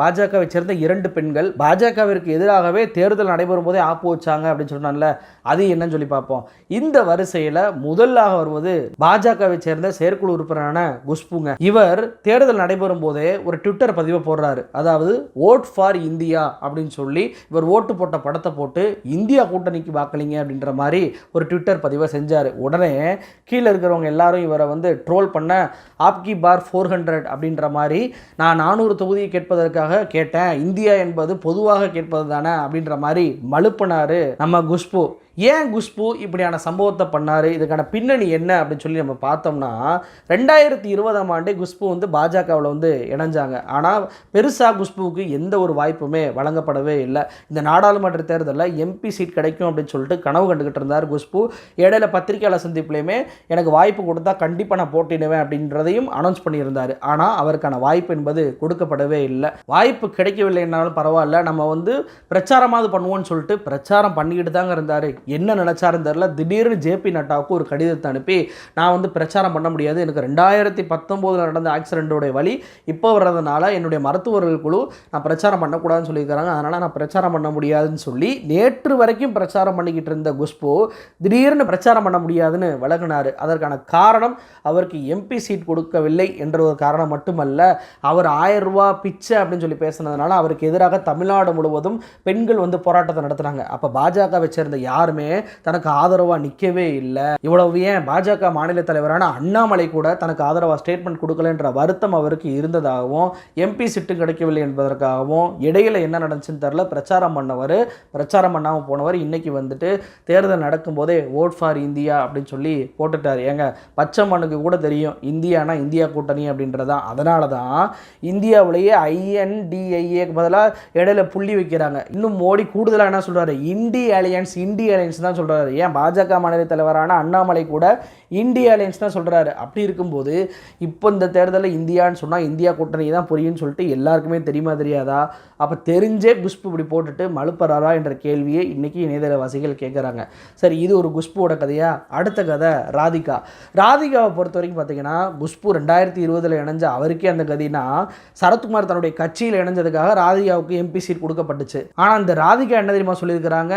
பாஜகவை சேர்ந்த இரண்டு பெண்கள் பாஜகவிற்கு எதிராகவே தேர்தல் நடைபெறும் போதே ஆப்பு வச்சாங்க அப்படின்னு சொன்னான்ல அது என்னன்னு சொல்லி பார்ப்போம். இந்த வரிசையில் முதலாக வருவது பாஜகவை சேர்ந்த செயற்குழு உறுப்பினரான குஷ்புங்க. இவர் தேர்தல் நடைபெறும் போதே ஒரு ட்விட்டர் பதிவை போடுறாரு. அதாவது ஓட் ஃபார் இந்தியா அப்படின்னு சொல்லி இவர் ஓட்டு போட்ட படத்தை போட்டு இந்தியா கூட்டணிக்கு வாக்களிங்க அப்படின்ற மாதிரி ஒரு ட்விட்டர் பதிவை செஞ்சார். உடனே கீழே இருக்கிறவங்க எல்லாரும் இவரை வந்து ட்ரோல் பண்ண ஆப்கி பார் ஃபோர் ஹண்ட்ரட் அப்படின்ற மாதிரி நான் நானூறு தொகுதியை கேட்பதற்காக கேட்டேன் இந்தியா என்பது பொதுவாக கேட்பது தானே அப்படின்ற மாதிரி மழுப்பினாரு நம்ம குஷ்பு. ஏன் குஷ்பு இப்படியான சம்பவத்தை பண்ணார்? இதுக்கான பின்னணி என்ன அப்படின்னு சொல்லி நம்ம பார்த்தோம்னா ரெண்டாயிரத்தி இருபதாம் ஆண்டே குஷ்பு வந்து பாஜகவில் வந்து இணைஞ்சாங்க. ஆனால் பெருசாக குஷ்புவுக்கு எந்த ஒரு வாய்ப்புமே வழங்கப்படவே இல்லை. இந்த நாடாளுமன்ற தேர்தலில் எம்பி சீட் கிடைக்கும் அப்படின்னு சொல்லிட்டு கனவு கண்டுகிட்டு இருந்தார் குஷ்பு. இடையில பத்திரிகையாளர் சந்திப்புலையுமே எனக்கு வாய்ப்பு கொடுத்தா கண்டிப்பாக நான் போட்டிடுவேன் அப்படின்றதையும் அனௌன்ஸ் பண்ணியிருந்தார். ஆனால் அவருக்கான வாய்ப்பு என்பது கொடுக்கப்படவே இல்லை. வாய்ப்பு கிடைக்கவில்லைனாலும் பரவாயில்ல. நம்ம வந்து பிரச்சாரமாவது பண்ணுவோம்னு சொல்லிட்டு பிரச்சாரம் பண்ணிக்கிட்டு தாங்க இருந்தார் என்ன நினச்சாருன்னு தெரில திடீர்னு ஜேபி நட்டாவுக்கு ஒரு கடிதத்தை அனுப்பி நான் வந்து பிரச்சாரம் பண்ண முடியாது. எனக்கு ரெண்டாயிரத்தி பத்தொம்போதில் நடந்த ஆக்சிடென்ட்டோடைய வழி இப்போ வர்றதுனால என்னுடைய மருத்துவர்கள் குழு நான் பிரச்சாரம் பண்ணக்கூடாதுன்னு சொல்லியிருக்கிறாங்க. அதனால் நான் பிரச்சாரம் பண்ண முடியாதுன்னு சொல்லி நேற்று வரைக்கும் பிரச்சாரம் பண்ணிக்கிட்டு இருந்த குஷ்பு திடீர்னு பிரச்சாரம் பண்ண முடியாதுன்னு விலகினார் அதற்கான காரணம் அவருக்கு எம்பி சீட் கொடுக்கவில்லை என்ற ஒரு காரணம் மட்டுமல்ல அவர் ஆயிரம் ரூபா பிச்சை அப்படின்னு சொல்லி பேசினதுனால அவருக்கு எதிராக தமிழ்நாடு முழுவதும் பெண்கள் வந்து போராட்டத்தை நடத்துனாங்க. அப்போ பாஜக வச்சிருந்த யார் யாருமே தனக்கு ஆதரவாக நிற்கவே இல்லை. இவ்வளவு ஏன் பாஜக மாநில தலைவரான அண்ணாமலை கூட தனக்கு ஆதரவாக ஸ்டேட்மெண்ட் கொடுக்கலன்ற வருத்தம் அவருக்கு இருந்ததாகவும் எம்பி சிட்டு கிடைக்கவில்லை என்பதற்காகவும் இடையில என்ன நடந்துச்சுன்னு தெரில பிரச்சாரம் பண்ணவர் பிரச்சாரம் பண்ணாமல் போனவர் இன்னைக்கு வந்துட்டு தேர்தல் நடக்கும்போதே ஓட் ஃபார் இந்தியா அப்படின்னு சொல்லி போட்டுட்டார். ஏங்க பச்சை மண்ணுக்கு கூட தெரியும் இந்தியானா இந்தியா கூட்டணி அப்படின்றதான் அதனால தான் இந்தியாவிலேயே ஐஎன்டிஐஏக்கு பதிலாக இடையில புள்ளி வைக்கிறாங்க. இன்னும் மோடி கூடுதலாக என்ன சொல்கிறாரு இண்டி அலையன்ஸ் இந்தி அலையன்ஸ் தான் சொல்றாரு. ஏன் பாஜக மாநில தலைவரான அண்ணாமலை கூட இந்திய அலையன்ஸ் தான் சொல்றாரு. அப்படி இருக்கும்போது இப்போ இந்த தேர்தலில் இந்தியான்னு சொன்னால் இந்தியா கூட்டணி தான் புரியும்னு சொல்லிட்டு எல்லாருக்குமே தெரியுமா தெரியாதா? அப்போ தெரிஞ்சே குஷ்பு இப்படி போட்டுட்டு மழுப்பறாரா என்ற கேள்வியை இன்னைக்கு இணையதளவாசிகள் கேட்குறாங்க சரி இது ஒரு குஷ்புவோட கதையா? அடுத்த கதை ராதிகா. ராதிகாவை பொறுத்த வரைக்கும் பார்த்தீங்கன்னா குஷ்பு ரெண்டாயிரத்தி இருபதில் இணைஞ்ச அவருக்கே அந்த கதினா சரத்குமார் தன்னுடைய கட்சியில் இணைஞ்சதுக்காக ராதிகாவுக்கு எம்பி சீட் கொடுக்கப்பட்டுச்சு. ஆனால் இந்த ராதிகா என்ன தெரியுமா சொல்லியிருக்கிறாங்க?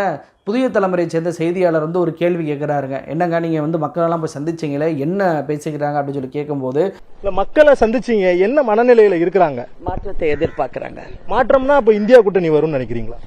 புதிய தலைமுறையை சேர்ந்த செய்தியாளர் வந்து ஒரு கேள்வி கேட்குறாருங்க என்னங்க நீங்கள் வந்து மக்களெல்லாம் போய் சந்திச்சிங்களே? என்ன பேசிக்கிறாங்க அப்படின்னு சொல்லி கேட்கும்போது இல்ல மக்களை சந்திச்சீங்க. என்ன மனநிலையில இருக்கிறாங்க? மாற்றத்தை எதிர்பார்க்குறாங்க. மாற்றம்னா அப்ப இந்தியா கூட்டணி வரும்னு நினைக்கிறீங்களா?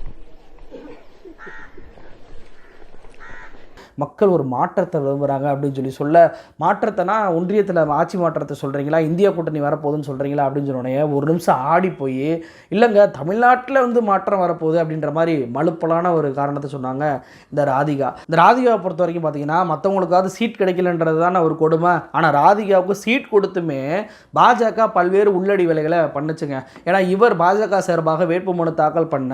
மக்கள் ஒரு மாற்றத்தை விரும்புகிறாங்க அப்படின்னு சொல்லி சொல்ல மாற்றத்தைனா ஒன்றியத்தில் ஆட்சி மாற்றத்தை சொல்கிறீங்களா இந்தியா கூட்டணி வரப்போகுதுன்னு சொல்கிறீங்களா அப்படின்னு சொன்னோடனே ஒரு நிமிஷம் ஆடி போய் இல்லைங்க தமிழ்நாட்டில் வந்து மாற்றம் வரப்போகுது அப்படின்ற மாதிரி மலுப்பலான ஒரு காரணத்தை சொன்னாங்க இந்த ராதிகா. இந்த ராதிகாவை பொறுத்த வரைக்கும் பார்த்தீங்கன்னா மற்றவங்களுக்காவது சீட் கிடைக்கலன்றது தானே ஒரு கொடுமை. ஆனால் ராதிகாவுக்கு சீட் கொடுத்துமே பாஜக பல்வேறு உள்ளடி வேலைகளை பண்ணுச்சுங்க. ஏன்னா இவர் பாஜக சார்பாக வேட்புமனு தாக்கல் பண்ண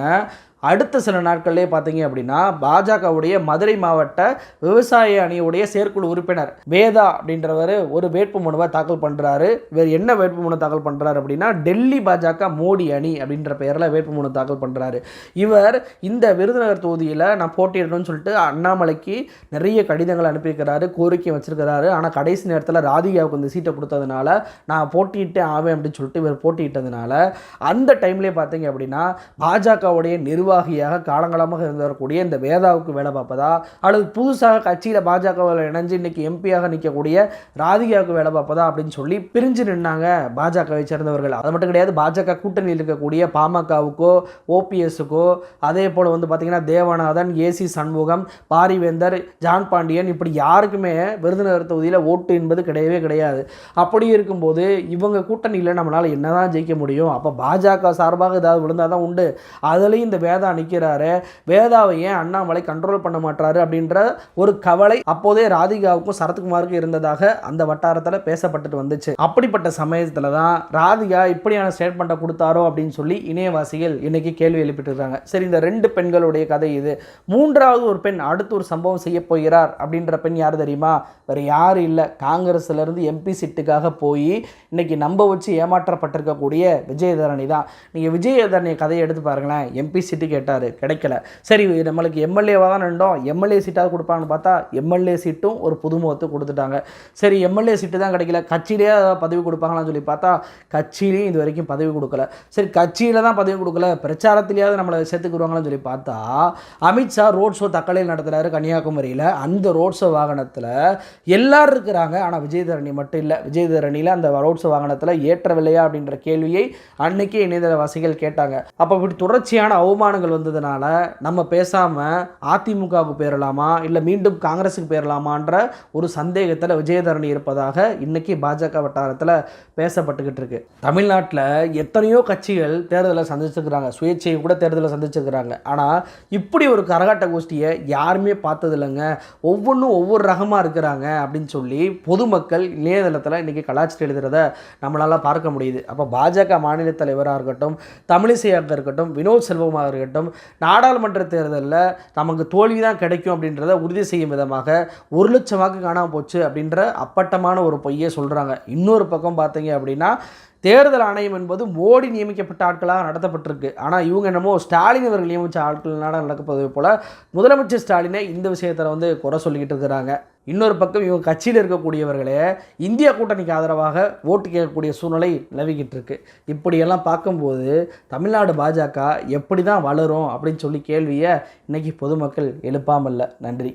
அடுத்த சில நாட்கள்லேயே பார்த்தீங்க அப்படின்னா பாஜகவுடைய மதுரை மாவட்ட விவசாய அணியுடைய செயற்குழு உறுப்பினர் வேதா அப்படின்றவர் ஒரு வேட்புமனுவை தாக்கல் பண்ணுறாரு இவர் என்ன வேட்புமனு தாக்கல் பண்ணுறாரு அப்படின்னா டெல்லி பாஜக மோடி அணி அப்படின்ற பெயரில் வேட்புமனு தாக்கல் பண்ணுறாரு இவர் இந்த விருதுநகர் தொகுதியில் நான் போட்டியிடணும்னு சொல்லிட்டு அண்ணாமலைக்கு நிறைய கடிதங்கள் அனுப்பியிருக்கிறாரு கோரிக்கை வச்சிருக்கிறாரு. ஆனால் கடைசி நேரத்தில் ராதிகாவுக்கு இந்த சீட்டை கொடுத்ததுனால நான் போட்டியிட்டே ஆவேன் அப்படின்னு சொல்லிட்டு இவர் போட்டியிட்டதுனால அந்த டைம்லேயே பார்த்தீங்க அப்படின்னா பாஜகவுடைய நிர்வாகியாக காலங்காலமாக இருந்து வரக்கூடிய இந்த வேதாவுக்கு வேலை பார்ப்பதா? அல்லது புதுசாக கட்சியில் பாஜகவில் இணைஞ்சு இன்னைக்கு எம்பியாக நிற்கக்கூடிய ராதிகாவுக்கு வேலை பார்ப்பதா அப்படின்னு சொல்லி பிரிஞ்சு நின்னாங்க பாஜகவை சேர்ந்தவர்கள். அது மட்டும் கிடையாது பாஜக கூட்டணியில் இருக்கக்கூடிய பாமகவுக்கோ ஓபிஎஸ்ஸுக்கோ அதே போல் வந்து பார்த்தீங்கன்னா தேவநாதன் ஏசி சண்முகம் பாரிவேந்தர் ஜான் பாண்டியன் இப்படி யாருக்குமே விருதுநகர் தொகுதியில் ஓட்டு என்பது கிடையவே கிடையாது. அப்படி இருக்கும்போது இவங்க கூட்டணியில் நம்மளால் என்னதான் ஜெயிக்க முடியும்? அப்போ பாஜக சார்பாக ஏதாவது விழுந்தால் தான் உண்டு. அதுலேயும் இந்த வேத நிற்கிறாரு வேதாவை ஏன் அண்ணாமலை கண்ட்ரோல் பண்ண மாட்டாரு அப்படின்ற ஒரு கவலை அப்போதே ராதிகாவுக்கும் சரத்குமாருக்கும் இருந்ததாக அந்த வட்டாரத்தில் பேசப்பட்டுட்டு வந்துச்சு. அப்படிப்பட்ட சமயத்தில் தான் ராதிகா இப்படியான ஸ்டேட்மெண்ட்டை கொடுத்தாரோ அப்படின்னு சொல்லி இணையவாசிகள் இன்னைக்கு கேள்வி எழுப்பிட்டு இருக்காங்க. சரி இந்த ரெண்டு பெண்களுடைய கதை இது. மூன்றாவது ஒரு பெண் அடுத்து ஒரு சம்பவம் செய்ய போகிறார் அப்படின்ற பெண் யார் தெரியுமா? வேறு யாரும் இல்லை. காங்கிரஸ்லேருந்து எம்பி சீட்டுக்காக போய் இன்னைக்கு நம்ப வச்சு ஏமாற்றப்பட்டிருக்கக்கூடிய விஜயதரணி தான் நீங்கள் விஜயதரணி கதையை எடுத்து பாருங்களேன். எம்பி சீட்டுக்கு கேட்டார் கிடைக்கல. சரி நம்மளுக்கு எம்எல்ஏவாக தான் நின்றோம். எம்எல்ஏ சீட்டாவது கொடுப்பாங்கன்னு பார்த்தா எம்எல்ஏ சீட்டும் ஒரு புதுமுகத்தை கொடுத்துட்டாங்க. சரி எம்எல்ஏ சீட்டு தான் கிடைக்கல. கட்சியிலே பதவி கொடுப்பாங்களான்னு சொல்லி பார்த்தா கட்சியிலையும் இது வரைக்கும் பதவி கொடுக்கல. சரி கட்சியில் தான் பதவி கொடுக்கல. பிரச்சாரத்திலேயாவது நம்மளை சேர்த்துக்குருவாங்களான்னு சொல்லி பார்த்தா அமித்ஷா ரோட் ஷோ தக்கலையில் நடத்துகிறாரு கன்னியாகுமரியில். அந்த ரோட் ஷோ வாகனத்தில் எல்லாரும் இருக்கிறாங்க. ஆனால் விஜயதரணி மட்டும் இல்லை. விஜயதரணியில் அந்த ரோட் ஷோ வாகனத்தில் ஏற்றவில்லையா அப்படின்ற கேள்வியை அன்னைக்கே இணையதளவாசிகள் கேட்டாங்க. அப்போ இப்படி தொடர்ச்சியான அவமானங்கள் வந்ததுனால நம்ம பேசாமல் அதிமுகவுக்கு போயிடலாமா இல்லை மீண்டும் காங்கிரஸுக்கு போயிடலாமான்ற ஒரு சந்தேகத்தில் விஜயதரணி இருப்பதாக இன்னைக்கு பாஜக வட்டாரத்தில் பேசப்பட்டுக்கிட்டு இருக்கு. தமிழ்நாட்டில் எத்தனையோ கட்சிகள் தேர்தலை சந்திச்சிருக்கிறாங்க. சுயேட்சையை கூட தேர்தலை சந்திச்சிருக்கிறாங்க. ஆனால் இப்படி ஒரு கரகாட்ட கோஷ்டியை யாருமே பார்த்தது இல்லைங்க ஒவ்வொன்றும் ஒவ்வொரு ரகமாக இருக்கிறாங்க அப்படின்னு சொல்லி பொதுமக்கள் இணையதளத்தில் இன்றைக்கி கலாச்சாரம் எழுதுறத நம்மளால் பார்க்க முடியுது. அப்போ பாஜக மாநில தலைவராக இருக்கட்டும் தமிழிசையாக இருக்கட்டும் வினோத் செல்வமாக இருக்கட்டும் நாடாளுமன்ற தேர்தலில் நமக்கு தோல்வி தான் கிடைக்கும் அப்படின்றத உறுதி செய்யும் விதமாக ஒரு லட்சம் வாக்கு காணாமல் போச்சு அப்படின்ற அப்பட்டமான ஒரு பொய்யை சொல்கிறாங்க இன்னொரு பக்கம் பார்த்தீங்க அப்படின்னா தேர்தல் ஆணையம் என்பது மோடி நியமிக்கப்பட்ட ஆட்களாக நடத்தப்பட்டிருக்கு. ஆனால் இவங்க என்னமோ ஸ்டாலின் அவர்கள் நியமித்த ஆட்கள்னால நடக்கப்போது போல் முதலமைச்சர் ஸ்டாலினை இந்த விஷயத்தில் வந்து குறை சொல்லிக்கிட்டு இருக்கிறாங்க. இன்னொரு பக்கம் இவங்க கட்சியில் இருக்கக்கூடியவர்களே இந்தியா கூட்டணிக்கு ஆதரவாக ஓட்டு கேட்கக்கூடிய சூழ்நிலை நிலவிக்கிட்டு இருக்கு. இப்படியெல்லாம் பார்க்கும்போது தமிழ்நாடு பாஜக எப்படி தான் வளரும் அப்படின்னு சொல்லி கேள்வியை இன்றைக்கி பொதுமக்கள் எழுப்பாமல்ல. நன்றி.